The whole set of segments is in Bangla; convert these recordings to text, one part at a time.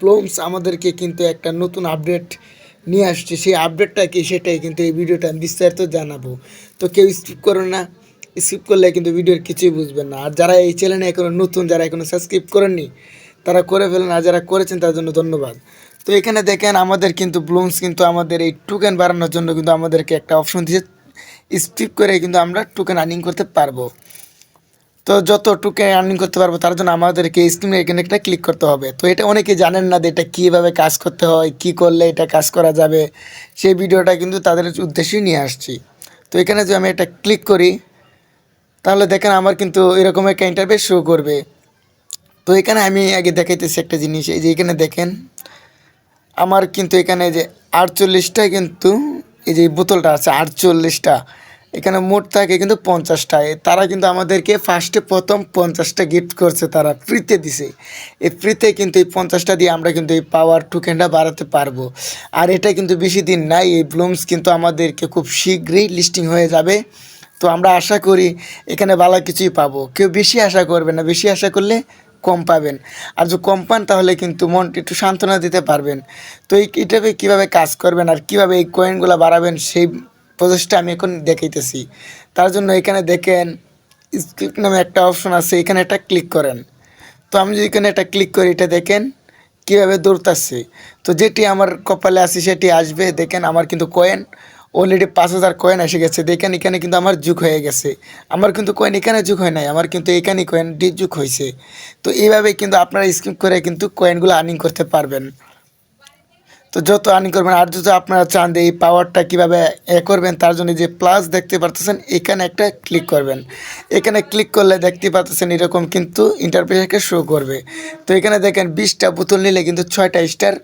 ব্লোমস আমাদেরকে কিন্তু একটা নতুন আপডেট নিয়ে আসছে। সেই আপডেটটা কি? সেটাই কিন্তু এই ভিডিওটা বিস্তারিত জানাব। তো কেউ স্কিপ করো না। স্কিপ করলে কিন্তু ভিডিওর কিছুই বুঝবেন না। আর যারা এই চ্যানেলে এখনও নতুন, যারা এখনও সাবস্ক্রাইব করেননি, তারা করে ফেলেন। আর যারা করেছেন, তার জন্য ধন্যবাদ। তো এখানে দেখেন, আমাদের কিন্তু ব্লুমস কিন্তু আমাদের এই টোকেন বাড়ানোর জন্য কিন্তু আমাদেরকে একটা অপশন দিয়ে স্কিপ করে কিন্তু আমরা টোকেন আর্নিং করতে পারব। তো যত টোকেন আর্নিং করতে পারব তার জন্য আমাদেরকে স্ক্রিনে এখানে একটা ক্লিক করতে হবে। তো এটা অনেকে জানেন না যে এটা কীভাবে কাজ করতে হয়, কি করলে এটা কাজ করা যাবে? সেই ভিডিওটা কিন্তু তাদের উদ্দেশ্যেই নিয়ে আসছি। তো এখানে যদি আমি এটা ক্লিক করি, তাহলে দেখেন আমার কিন্তু এরকম একটা ইন্টারভেস শো করবে। তো এখানে আমি আগে দেখাইতেছি একটা জিনিস, এই যে এখানে দেখেন, আমার কিন্তু এখানে যে আটচল্লিশটা কিন্তু এই যে বোতলটা আছে, আটচল্লিশটা। এখানে মোট থাকে কিন্তু পঞ্চাশটা। এ তারা কিন্তু আমাদেরকে ফার্স্টে প্রথম পঞ্চাশটা গিফট করছে, তারা ফ্রিতে দিছে। এই ফ্রিতে কিন্তু এই পঞ্চাশটা দিয়ে আমরা কিন্তু এই পাওয়ার টোকেনটা বাড়াতে পারব। আর এটা কিন্তু বেশি দিন নাই এই ব্লুমস কিন্তু আমাদেরকে খুব শীঘ্রই লিস্টিং হয়ে যাবে। তো আমরা আশা করি এখানে ভালো কিছুই পাবো। কেউ বেশি আশা করবে না, বেশি আশা করলে কম পাবেন। আর যদি কম পান, তাহলে কিন্তু মনটা একটু সান্ত্বনা দিতে পারবেন। তো এই এটাবে কীভাবে কাজ করবেন আর কীভাবে এই কয়েনগুলো বাড়াবেন, সেই প্রসেসটা আমি এখন দেখাইতেছি। তার জন্য এখানে দেখেন স্ক্রিপ নামে একটা অপশন আছে, এখানে একটা ক্লিক করেন। তো আমি যদি এখানে একটা ক্লিক করি, এটা দেখেন কীভাবে দৌড়তাছে। তো যেটি আমার কপালে আছে, সেটি আসবে। দেখেন আমার কিন্তু কয়েন অলরেডি পাঁচ হাজার কয়েন এসে গেছে। দেখেন এখানে কিন্তু আমার যুগ হয়ে গেছে। আমার কিন্তু কয়েন এখানে যুগ হয় নাই, আমার কিন্তু এখানে কয়েন ডি যুগ হয়েছে তো এইভাবে কিন্তু আপনারা স্কিপ করে কিন্তু কয়েনগুলো আর্নিং করতে পারবেন। তো যত আর্নিং করবেন আর যত আপনারা চান যে এই পাওয়ারটা কীভাবে এ করবেন, তার জন্য যে প্লাস দেখতে পারতেছেন, এখানে একটা ক্লিক করবেন। এখানে ক্লিক করলে দেখতে পাচ্ছেন এরকম কিন্তু ইন্টারপ্রেসকে শো করবে। তো এখানে দেখেন বিশটা বোতল নিলে কিন্তু ছয়টা স্টার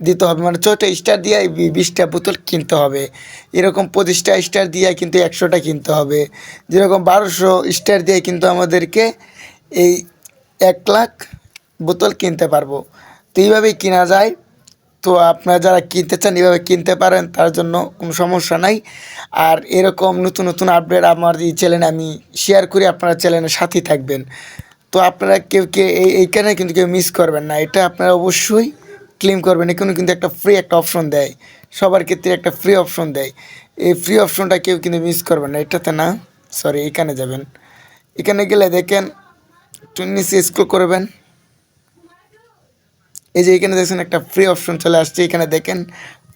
দিতে হবে। মানে ছয়টা স্টার দিয়ে বিশটা বোতল কিনতে হবে। এরকম পঁচিশটা স্টার দিয়ে কিন্তু একশোটা কিনতে হবে। যেরকম বারোশো স্টার দিয়ে কিন্তু আমাদেরকে এই এক লাখ বোতল কিনতে পারব। তো এইভাবেই কেনা যায়। তো আপনারা যারা কিনতে চান, এভাবে কিনতে পারেন, তার জন্য কোনো সমস্যা নাই। আর এরকম নতুন নতুন আপডেট আমার এই চ্যানেলে আমি শেয়ার করি, আপনারা চ্যানেলের সাথেই থাকবেন। তো আপনারা কেউ, কে, এই এইখানে কিন্তু কেউ মিস করবেন না। এটা আপনারা অবশ্যই ক্লেম করবেন। এখানে কিন্তু একটা ফ্রি একটা অপশন দেয়। সবার ক্ষেত্রে একটা ফ্রি অপশন দেয়। এই ফ্রি অপশনটা কেউ কিন্তু মিস করবেন না। এটাতে না সরি এখানে যাবেন। এখানে গেলে দেখেন একটু নিচে করবেন। এই যে এখানে দেখছেন একটা ফ্রি অপশন চলে আসছে, এখানে দেখেন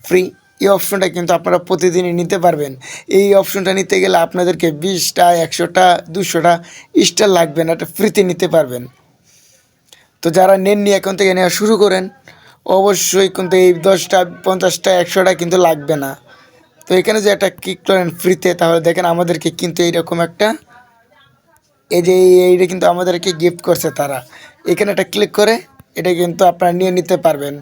ফ্রি এই অপশনটা কিন্তু আপনারা প্রতিদিনই নিতে পারবেন। এই অপশনটা নিতে গেলে আপনাদেরকে বিশটা, একশোটা, দুশোটা স্টার লাগবে না, এটা ফ্রিতে নিতে পারবেন। তো যারা নেননি এখন থেকে নেওয়া শুরু করেন, অবশ্যই কিন্তু এই দশটা, পঞ্চাশটা, একশোটা কিন্তু লাগবে না। তো এখানে যে একটা ক্লিক করেন ফ্রিতে তাহলে দেখেন আমাদেরকে কিন্তু এইরকম একটা, এই যে এই- এইটা কিন্তু আমাদেরকে গিফট করছে তারা। এখানে একটা ক্লিক করে এটা কিন্তু আপনারা নিয়ে নিতে পারবেন।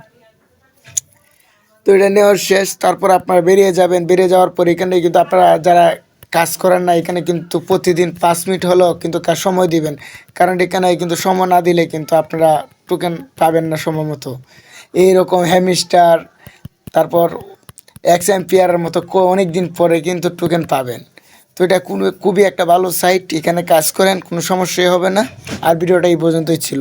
তো এটা নেওয়ার শেষ, তারপর আপনারা বেরিয়ে যাবেন। বেরিয়ে যাওয়ার পর এখানে কিন্তু আপনারা যারা কাজ করেন না, এখানে কিন্তু প্রতিদিন পাঁচ মিনিট হলেও কিন্তু কাজ সময় দিবেন। কারণ এখানে কিন্তু সময় না দিলে কিন্তু আপনারা টোকেন পাবেন না সময় মতো এইরকম হ্যামিস্টার তারপর এক্স এম্পিয়ারের মতো অনেক দিন পরে কিন্তু টোকেন পাবেন। তো এটা কোনো খুবই একটা ভালো সাইট এখানে কাজ করেন, কোনো সমস্যাই হবে না। আর ভিডিওটা এই পর্যন্তই ছিল।